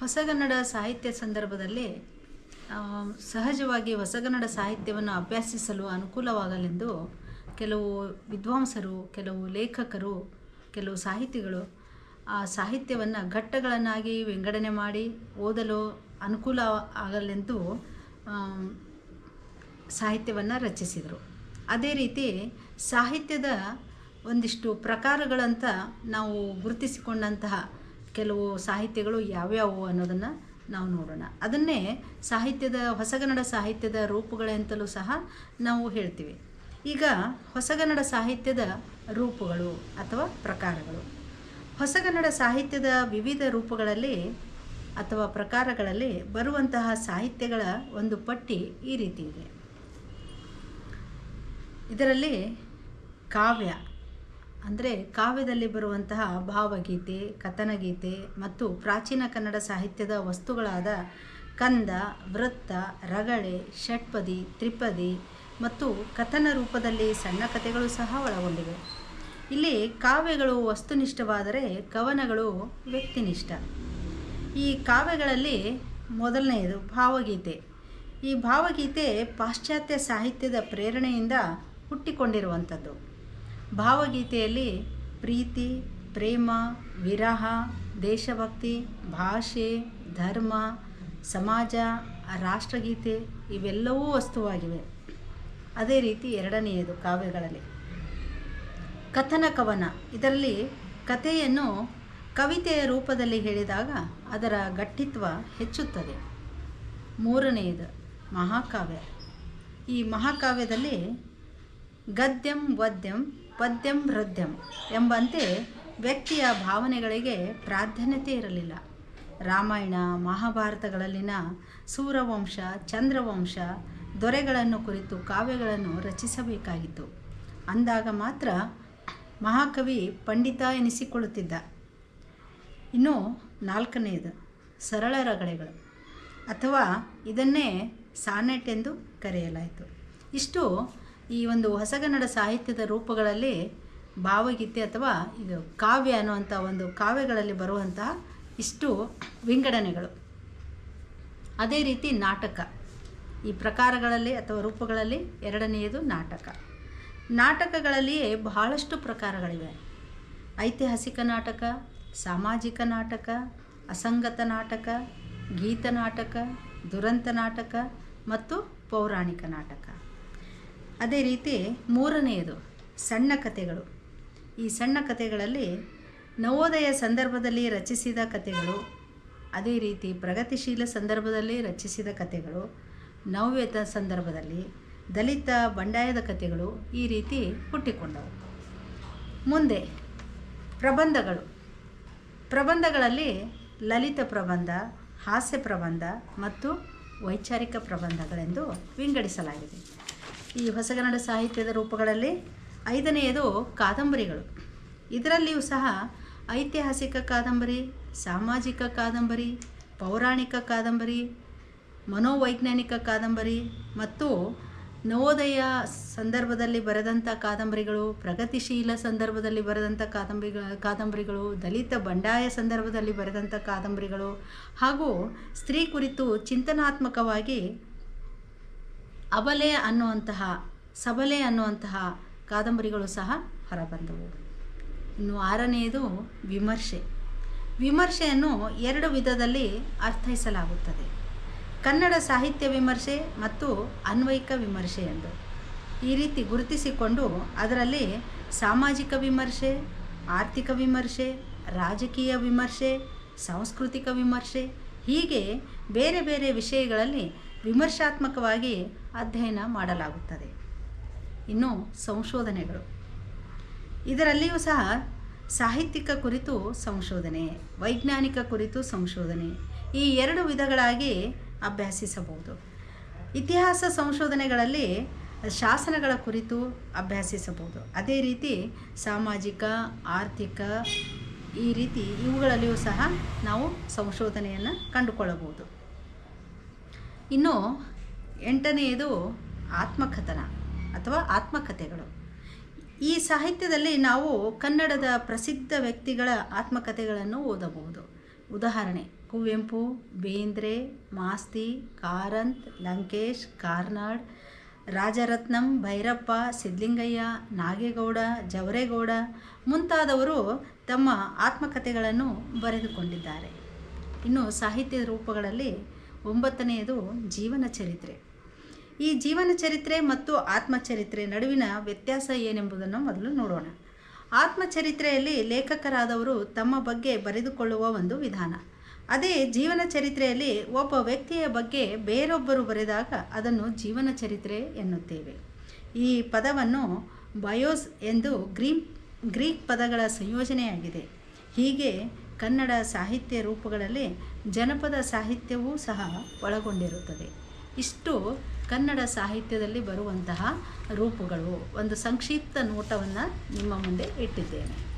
ಹೊಸಗನ್ನಡ ಸಾಹಿತ್ಯ ಸಂದರ್ಭದಲ್ಲಿ ಸಹಜವಾಗಿ ಹೊಸಗನ್ನಡ ಸಾಹಿತ್ಯವನ್ನು ಅಭ್ಯಾಸಿಸಲು ಅನುಕೂಲವಾಗಲೆಂದು ಕೆಲವು ವಿದ್ವಾಂಸರು, ಕೆಲವು ಲೇಖಕರು, ಕೆಲವು ಸಾಹಿತಿಗಳು ಆ ಸಾಹಿತ್ಯವನ್ನು ಘಟ್ಟಗಳನ್ನಾಗಿ ವಿಂಗಡಣೆ ಮಾಡಿ ಓದಲು ಅನುಕೂಲ ಆಗಲೆಂದು ಸಾಹಿತ್ಯವನ್ನು ರಚಿಸಿದರು. ಅದೇ ರೀತಿ ಸಾಹಿತ್ಯದ ಒಂದಿಷ್ಟು ಪ್ರಕಾರಗಳಂತ ನಾವು ಗುರುತಿಸಿಕೊಂಡಂತಹ ಕೆಲವು ಸಾಹಿತ್ಯಗಳು ಯಾವ್ಯಾವು ಅನ್ನೋದನ್ನು ನಾವು ನೋಡೋಣ. ಅದನ್ನೇ ಸಾಹಿತ್ಯದ ಹೊಸಗನ್ನಡ ಸಾಹಿತ್ಯದ ರೂಪಗಳೆಂತಲೂ ಸಹ ನಾವು ಹೇಳ್ತೀವಿ. ಈಗ ಹೊಸಗನ್ನಡ ಸಾಹಿತ್ಯದ ರೂಪಗಳು ಅಥವಾ ಪ್ರಕಾರಗಳು. ಹೊಸಗನ್ನಡ ಸಾಹಿತ್ಯದ ವಿವಿಧ ರೂಪಗಳಲ್ಲಿ ಅಥವಾ ಪ್ರಕಾರಗಳಲ್ಲಿ ಬರುವಂತಹ ಸಾಹಿತ್ಯಗಳ ಒಂದು ಪಟ್ಟಿ ಈ ರೀತಿ ಇದೆ. ಇದರಲ್ಲಿ ಕಾವ್ಯ ಅಂದರೆ ಕಾವ್ಯದಲ್ಲಿ ಬರುವಂತಹ ಭಾವಗೀತೆ, ಕಥನಗೀತೆ ಮತ್ತು ಪ್ರಾಚೀನ ಕನ್ನಡ ಸಾಹಿತ್ಯದ ವಸ್ತುಗಳಾದ ಕಂದ, ವೃತ್ತ, ರಗಳೆ, ಷಟ್ಪದಿ, ತ್ರಿಪದಿ ಮತ್ತು ಕಥನ ರೂಪದಲ್ಲಿ ಸಣ್ಣ ಕಥೆಗಳು ಸಹ ಒಳಗೊಂಡಿವೆ. ಇಲ್ಲಿ ಕಾವ್ಯಗಳು ವಸ್ತುನಿಷ್ಠವಾದರೆ ಕವನಗಳು ವ್ಯಕ್ತಿನಿಷ್ಠ. ಈ ಕಾವ್ಯಗಳಲ್ಲಿ ಮೊದಲನೆಯದು ಭಾವಗೀತೆ. ಈ ಭಾವಗೀತೆ ಪಾಶ್ಚಾತ್ಯ ಸಾಹಿತ್ಯದ ಪ್ರೇರಣೆಯಿಂದ ಹುಟ್ಟಿಕೊಂಡಿರುವಂಥದ್ದು. ಭಾವಗೀತೆಯಲ್ಲಿ ಪ್ರೀತಿ, ಪ್ರೇಮ, ವಿರಹ, ದೇಶಭಕ್ತಿ, ಭಾಷೆ, ಧರ್ಮ, ಸಮಾಜ, ರಾಷ್ಟ್ರಗೀತೆ ಇವೆಲ್ಲವೂ ವಸ್ತುವಾಗಿವೆ. ಅದೇ ರೀತಿ ಎರಡನೆಯದು ಕಾವ್ಯಗಳಲ್ಲಿ. ಕಥನ ಕವನ. ಇದರಲ್ಲಿ ಕಥೆಯನ್ನು ಕವಿತೆಯ ರೂಪದಲ್ಲಿ ಹೇಳಿದಾಗ ಅದರ ಗಟ್ಟಿತ್ವ ಹೆಚ್ಚುತ್ತದೆ. ಮೂರನೆಯದು ಮಹಾಕಾವ್ಯ. ಈ ಮಹಾಕಾವ್ಯದಲ್ಲಿ ಗದ್ಯಂ ವದ್ಯಂ ಪದ್ಯಂ ಹೃದ್ಯಂ ಎಂಬಂತೆ ವ್ಯಕ್ತಿಯ ಭಾವನೆಗಳಿಗೆ ಪ್ರಾಧಾನ್ಯತೆ ಇರಲಿಲ್ಲ. ರಾಮಾಯಣ, ಮಹಾಭಾರತಗಳಲ್ಲಿನ ಸೂರವಂಶ, ಚಂದ್ರವಂಶ ದೊರೆಗಳನ್ನು ಕುರಿತು ಕಾವ್ಯಗಳನ್ನು ರಚಿಸಬೇಕಾಗಿತ್ತು. ಅಂದಾಗ ಮಾತ್ರ ಮಹಾಕವಿ ಪಂಡಿತ ಎನಿಸಿಕೊಳ್ಳುತ್ತಿದ್ದ. ಇನ್ನು ನಾಲ್ಕನೆಯದು ಸರಳ ರಗಳೆಗಳು. ಅಥವಾ ಇದನ್ನೇ ಸಾನೆಟ್ ಎಂದು ಕರೆಯಲಾಯಿತು. ಇಷ್ಟು ಈ ಒಂದು ಹೊಸಗನ್ನಡ ಸಾಹಿತ್ಯದ ರೂಪಗಳಲ್ಲಿ ಭಾವಗೀತೆ ಅಥವಾ ಇದು ಕಾವ್ಯ ಅನ್ನುವಂಥ ಒಂದು ಕಾವ್ಯಗಳಲ್ಲಿ ಬರುವಂತಹ ಇಷ್ಟು ವಿಂಗಡಣೆಗಳು ಅದೇ ರೀತಿ ನಾಟಕ. ಈ ಪ್ರಕಾರಗಳಲ್ಲಿ ಅಥವಾ ರೂಪಗಳಲ್ಲಿ ಎರಡನೆಯದು ನಾಟಕ. ನಾಟಕಗಳಲ್ಲಿಯೇ ಬಹಳಷ್ಟು ಪ್ರಕಾರಗಳಿವೆ. ಐತಿಹಾಸಿಕ ನಾಟಕ, ಸಾಮಾಜಿಕ ನಾಟಕ, ಅಸಂಗತ ನಾಟಕ, ಗೀತ ನಾಟಕ, ದುರಂತ ನಾಟಕ ಮತ್ತು ಪೌರಾಣಿಕ ನಾಟಕ. ಅದೇ ರೀತಿ ಮೂರನೆಯದು ಸಣ್ಣ ಕಥೆಗಳು. ಈ ಸಣ್ಣ ಕಥೆಗಳಲ್ಲಿ ನವೋದಯ ಸಂದರ್ಭದಲ್ಲಿ ರಚಿಸಿದ ಕಥೆಗಳು, ಅದೇ ರೀತಿ ಪ್ರಗತಿಶೀಲ ಸಂದರ್ಭದಲ್ಲಿ ರಚಿಸಿದ ಕಥೆಗಳು, ನವ್ಯದ ಸಂದರ್ಭದಲ್ಲಿ ದಲಿತ ಬಂಡಾಯದ ಕಥೆಗಳು ಈ ರೀತಿ ಹುಟ್ಟಿಕೊಂಡವು. ಮುಂದೆ ಪ್ರಬಂಧಗಳು. ಪ್ರಬಂಧಗಳಲ್ಲಿ ಲಲಿತ ಪ್ರಬಂಧ, ಹಾಸ್ಯ ಪ್ರಬಂಧ ಮತ್ತು ವೈಚಾರಿಕ ಪ್ರಬಂಧಗಳೆಂದು ವಿಂಗಡಿಸಲಾಗಿದೆ. ಈ ಹೊಸಗನ್ನಡ ಸಾಹಿತ್ಯದ ರೂಪಗಳಲ್ಲಿ ಐದನೆಯದು ಕಾದಂಬರಿಗಳು. ಇದರಲ್ಲಿಯೂ ಸಹ ಐತಿಹಾಸಿಕ ಕಾದಂಬರಿ, ಸಾಮಾಜಿಕ ಕಾದಂಬರಿ, ಪೌರಾಣಿಕ ಕಾದಂಬರಿ, ಮನೋವೈಜ್ಞಾನಿಕ ಕಾದಂಬರಿ ಮತ್ತು ನವೋದಯ ಸಂದರ್ಭದಲ್ಲಿ ಬರೆದಂಥ ಕಾದಂಬರಿಗಳು, ಪ್ರಗತಿಶೀಲ ಸಂದರ್ಭದಲ್ಲಿ ಬರೆದಂಥ ಕಾದಂಬರಿಗಳ ಕಾದಂಬರಿಗಳು, ದಲಿತ ಬಂಡಾಯ ಸಂದರ್ಭದಲ್ಲಿ ಬರೆದಂಥ ಕಾದಂಬರಿಗಳು ಹಾಗೂ ಸ್ತ್ರೀ ಕುರಿತು ಚಿಂತನಾತ್ಮಕವಾಗಿ ಅಬಲೆ ಅನ್ನುವಂತಹ, ಸಬಲೆ ಅನ್ನುವಂತಹ ಕಾದಂಬರಿಗಳು ಸಹ ಹೊರಬಂದವು. ಇನ್ನು ಆರನೆಯದು ವಿಮರ್ಶೆ. ವಿಮರ್ಶೆಯನ್ನು ಎರಡು ವಿಧದಲ್ಲಿ ಅರ್ಥೈಸಲಾಗುತ್ತದೆ. ಕನ್ನಡ ಸಾಹಿತ್ಯ ವಿಮರ್ಶೆ ಮತ್ತು ಅನ್ವಯಿಕ ವಿಮರ್ಶೆ ಎಂದು. ಈ ರೀತಿ ಗುರುತಿಸಿಕೊಂಡು ಅದರಲ್ಲಿ ಸಾಮಾಜಿಕ ವಿಮರ್ಶೆ, ಆರ್ಥಿಕ ವಿಮರ್ಶೆ, ರಾಜಕೀಯ ವಿಮರ್ಶೆ, ಸಾಂಸ್ಕೃತಿಕ ವಿಮರ್ಶೆ ಹೀಗೆ ಬೇರೆ ಬೇರೆ ವಿಷಯಗಳಲ್ಲಿ ವಿಮರ್ಶಾತ್ಮಕವಾಗಿ ಅಧ್ಯಯನ ಮಾಡಲಾಗುತ್ತದೆ. ಇನ್ನು ಸಂಶೋಧನೆಗಳು. ಇದರಲ್ಲಿಯೂ ಸಹ ಸಾಹಿತ್ಯಿಕ ಕುರಿತು ಸಂಶೋಧನೆ, ವೈಜ್ಞಾನಿಕ ಕುರಿತು ಸಂಶೋಧನೆ ಈ ಎರಡು ವಿಧಗಳಾಗಿ ಅಭ್ಯಾಸಿಸಬಹುದು. ಇತಿಹಾಸ ಸಂಶೋಧನೆಗಳಲ್ಲಿ ಶಾಸನಗಳ ಕುರಿತು ಅಭ್ಯಾಸಿಸಬಹುದು. ಅದೇ ರೀತಿ ಸಾಮಾಜಿಕ, ಆರ್ಥಿಕ ಈ ರೀತಿ ಇವುಗಳಲ್ಲಿಯೂ ಸಹ ನಾವು ಸಂಶೋಧನೆಯನ್ನು ಕಂಡುಕೊಳ್ಳಬಹುದು. ಇನ್ನು ಎಂಟನೆಯದು ಆತ್ಮಕಥನ ಅಥವಾ ಆತ್ಮಕಥೆಗಳು. ಈ ಸಾಹಿತ್ಯದಲ್ಲಿ ನಾವು ಕನ್ನಡದ ಪ್ರಸಿದ್ಧ ವ್ಯಕ್ತಿಗಳ ಆತ್ಮಕಥೆಗಳನ್ನು ಓದಬಹುದು. ಉದಾಹರಣೆ, ಕುವೆಂಪು, ಬೇಂದ್ರೆ, ಮಾಸ್ತಿ, ಕಾರಂತ್, ಲಂಕೇಶ್, ಕಾರ್ನಾಡ್, ರಾಜರತ್ನಂ, ಭೈರಪ್ಪ ಸಿದ್ಲಿಂಗಯ್ಯ ನಾಗೇಗೌಡ, ಜವರೇಗೌಡ ಮುಂತಾದವರು ತಮ್ಮ ಆತ್ಮಕಥೆಗಳನ್ನು ಬರೆದುಕೊಂಡಿದ್ದಾರೆ. ಇನ್ನು ಸಾಹಿತ್ಯ ರೂಪಗಳಲ್ಲಿ ಒಂಬತ್ತನೆಯದು ಜೀವನ ಚರಿತ್ರೆ. ಈ ಜೀವನ ಚರಿತ್ರೆ ಮತ್ತು ಆತ್ಮಚರಿತ್ರೆ ನಡುವಿನ ವ್ಯತ್ಯಾಸ ಏನೆಂಬುದನ್ನು ಮೊದಲು ನೋಡೋಣ. ಆತ್ಮಚರಿತ್ರೆಯಲ್ಲಿ ಲೇಖಕರಾದವರು ತಮ್ಮ ಬಗ್ಗೆ ಬರೆದುಕೊಳ್ಳುವ ಒಂದು ವಿಧಾನ. ಅದೇ ಜೀವನ ಚರಿತ್ರೆಯಲ್ಲಿ ಒಬ್ಬ ವ್ಯಕ್ತಿಯ ಬಗ್ಗೆ ಬೇರೊಬ್ಬರು ಬರೆದಾಗ ಅದನ್ನು ಜೀವನ ಚರಿತ್ರೆ ಎನ್ನುತ್ತೇವೆ. ಈ ಪದವನ್ನು ಬಯೋಸ್ ಎಂದು ಗ್ರೀನ್ ಗ್ರೀಕ್ ಪದಗಳ ಸಂಯೋಜನೆಯಾಗಿದೆ. ಹೀಗೆ ಕನ್ನಡ ಸಾಹಿತ್ಯ ರೂಪಗಳಲ್ಲಿ ಜನಪದ ಸಾಹಿತ್ಯವೂ ಸಹ ಒಳಗೊಂಡಿರುತ್ತದೆ. ಇಷ್ಟು ಕನ್ನಡ ಸಾಹಿತ್ಯದಲ್ಲಿ ಬರುವಂತಹ ರೂಪಗಳು. ಒಂದು ಸಂಕ್ಷಿಪ್ತ ನೋಟವನ್ನು ನಿಮ್ಮ ಮುಂದೆ ಇಟ್ಟಿದ್ದೇನೆ.